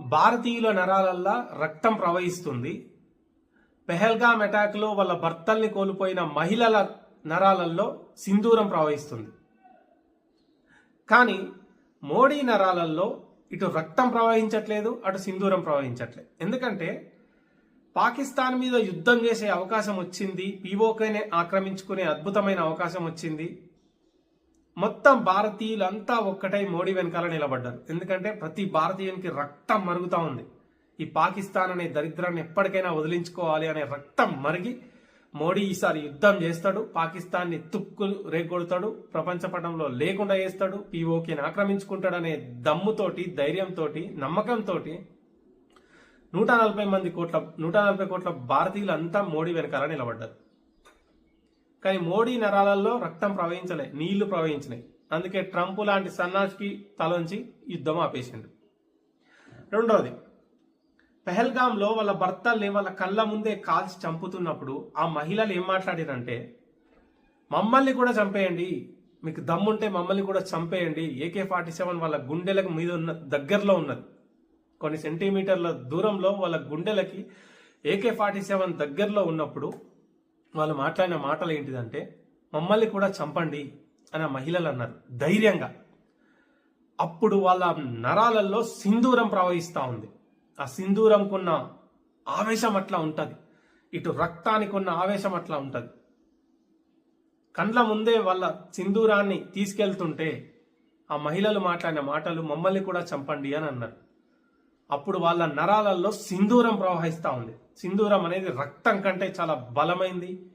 భారతీయుల నరాలల్లా రక్తం ప్రవహిస్తుంది. పెహల్గామ్ అటాక్లో వాళ్ళ భర్తల్ని కోల్పోయిన మహిళల నరాలల్లో సింధూరం ప్రవహిస్తుంది. కానీ మోడీ నరాలల్లో ఇటు రక్తం ప్రవహించట్లేదు అటు సింధూరం ప్రవహించట్లేదు. ఎందుకంటే పాకిస్తాన్ మీద యుద్ధం చేసే అవకాశం వచ్చింది పీఓకేనే ఆక్రమించుకునే అద్భుతమైన అవకాశం వచ్చింది. మొత్తం భారతీయులంతా ఒక్కటై మోడీ వెనకాల నిలబడ్డారు. ఎందుకంటే ప్రతి భారతీయునికి రక్తం మరుగుతా ఉంది. ఈ పాకిస్తాన్ అనే దరిద్రాన్ని ఎప్పటికైనా వదిలించుకోవాలి అనే రక్తం మరిగి మోడీ ఈసారి యుద్ధం చేస్తాడు. పాకిస్తాన్ని తుక్కులు రేగొడతాడు. ప్రపంచ పటంలో లేకుండా చేస్తాడు. పీఓకేని ఆక్రమించుకుంటాడనే దమ్ముతోటి ధైర్యంతో నమ్మకంతో నూట నలభై మంది కోట్ల నూట నలభై కోట్ల భారతీయులంతా మోడీ వెనకాల నిలబడ్డారు. కానీ మోడీ నరాలలో రక్తం ప్రవహించలే నీళ్ళు ప్రవహించినాయి. అందుకే ట్రంప్ లాంటి సన్నాసికి తలంచి యుద్ధం ఆపేసిండు. రెండవది పెహల్గాంలో వాళ్ళ భర్తల్ని వాళ్ళ కళ్ళ ముందే కాల్చి చంపుతున్నప్పుడు ఆ మహిళలు ఏం మాట్లాడారంటే మమ్మల్ని కూడా చంపేయండి మీకు దమ్ముంటే మమ్మల్ని కూడా చంపేయండి ఏకే ఫార్టీ సెవెన్ వాళ్ళ గుండెలకు మీద ఉన్న దగ్గరలో ఉన్నది. కొన్ని సెంటీమీటర్ల దూరంలో వాళ్ళ గుండెలకి ఏకే ఫార్టీ సెవెన్ దగ్గరలో ఉన్నప్పుడు వాళ్ళు మాట్లాడిన మాటలు ఏంటిదంటే మమ్మల్ని కూడా చంపండి అని ఆ మహిళలు అన్నారు ధైర్యంగా. అప్పుడు వాళ్ళ నరాలలో సింధూరం ప్రవహిస్తూ ఉంది. ఆ సింధూరంకున్న ఆవేశం అట్లా ఉంటుంది. ఇటు రక్తానికి ఉన్న ఆవేశం అట్లా ఉంటుంది. కండ్ల ముందే వాళ్ళ సింధూరాన్ని తీసుకెళ్తుంటే ఆ మహిళలు మాట్లాడిన మాటలు మమ్మల్ని కూడా చంపండి అని అన్నారు. అప్పుడు వాళ్ళ నరాలలో సింధూరం ప్రవహిస్తూ ఉంది. సింధూరం అనేది రక్తం కంటే చాలా బలమైంది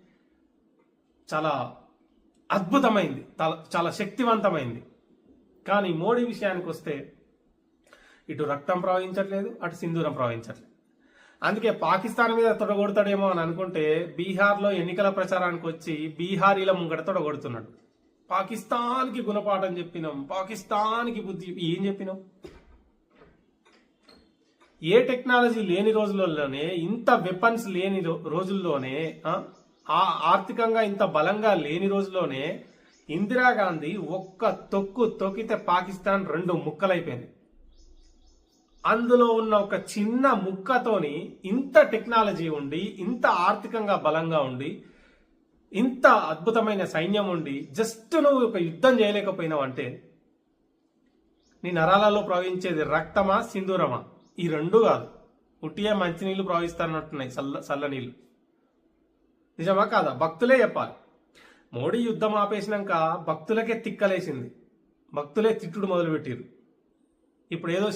చాలా అద్భుతమైంది చాలా- చాలా శక్తివంతమైంది. కానీ మోడీ విషయానికి వస్తే ఇటు రక్తం ప్రవహించట్లేదు అటు సింధూరం ప్రవహించట్లేదు. అందుకే పాకిస్తాన్ మీద తొడగొడతాడేమో అని అనుకుంటే బీహార్లో ఎన్నికల ప్రచారానికి వచ్చి బీహారీల ముంగట తొడగొడుతున్నాడు. పాకిస్తాన్కి గుణపాఠం చెప్పినాం పాకిస్తాన్కి బుద్ధి ఏం చెప్పినాం? ఏ టెక్నాలజీ లేని రోజులలోనే ఇంత వెపన్స్ లేని రో- రోజుల్లోనే ఆ, ఆర్థికంగా ఇంత బలంగా లేని రోజుల్లోనే ఇందిరాగాంధీ ఒక్క తొక్కు తొక్కితే పాకిస్తాన్ రెండు ముక్కలైపోయింది. అందులో ఉన్న ఒక చిన్న ముక్కతోని ఇంత టెక్నాలజీ ఉండి ఇంత ఆర్థికంగా బలంగా ఉండి ఇంత అద్భుతమైన సైన్యం ఉండి జస్ట్ నువ్వు ఒక యుద్ధం చేయలేకపోయినావు అంటే నీ నరాలలో ప్రవహించేది రక్తమా సింధూరమా? ఈ రెండు కాదు. ఉట్టియే మంచినీళ్ళు ప్రవహిస్తానట్టున్నాయి చల్ల చల్ల నీళ్ళు నిజమా కాదా? భక్తులే చెప్పాలి. మోడీ యుద్ధం ఆపేసినాక భక్తులకే తిక్కలేసింది. భక్తులే తిట్టుడు మొదలుపెట్టిరు ఇప్పుడు ఏదో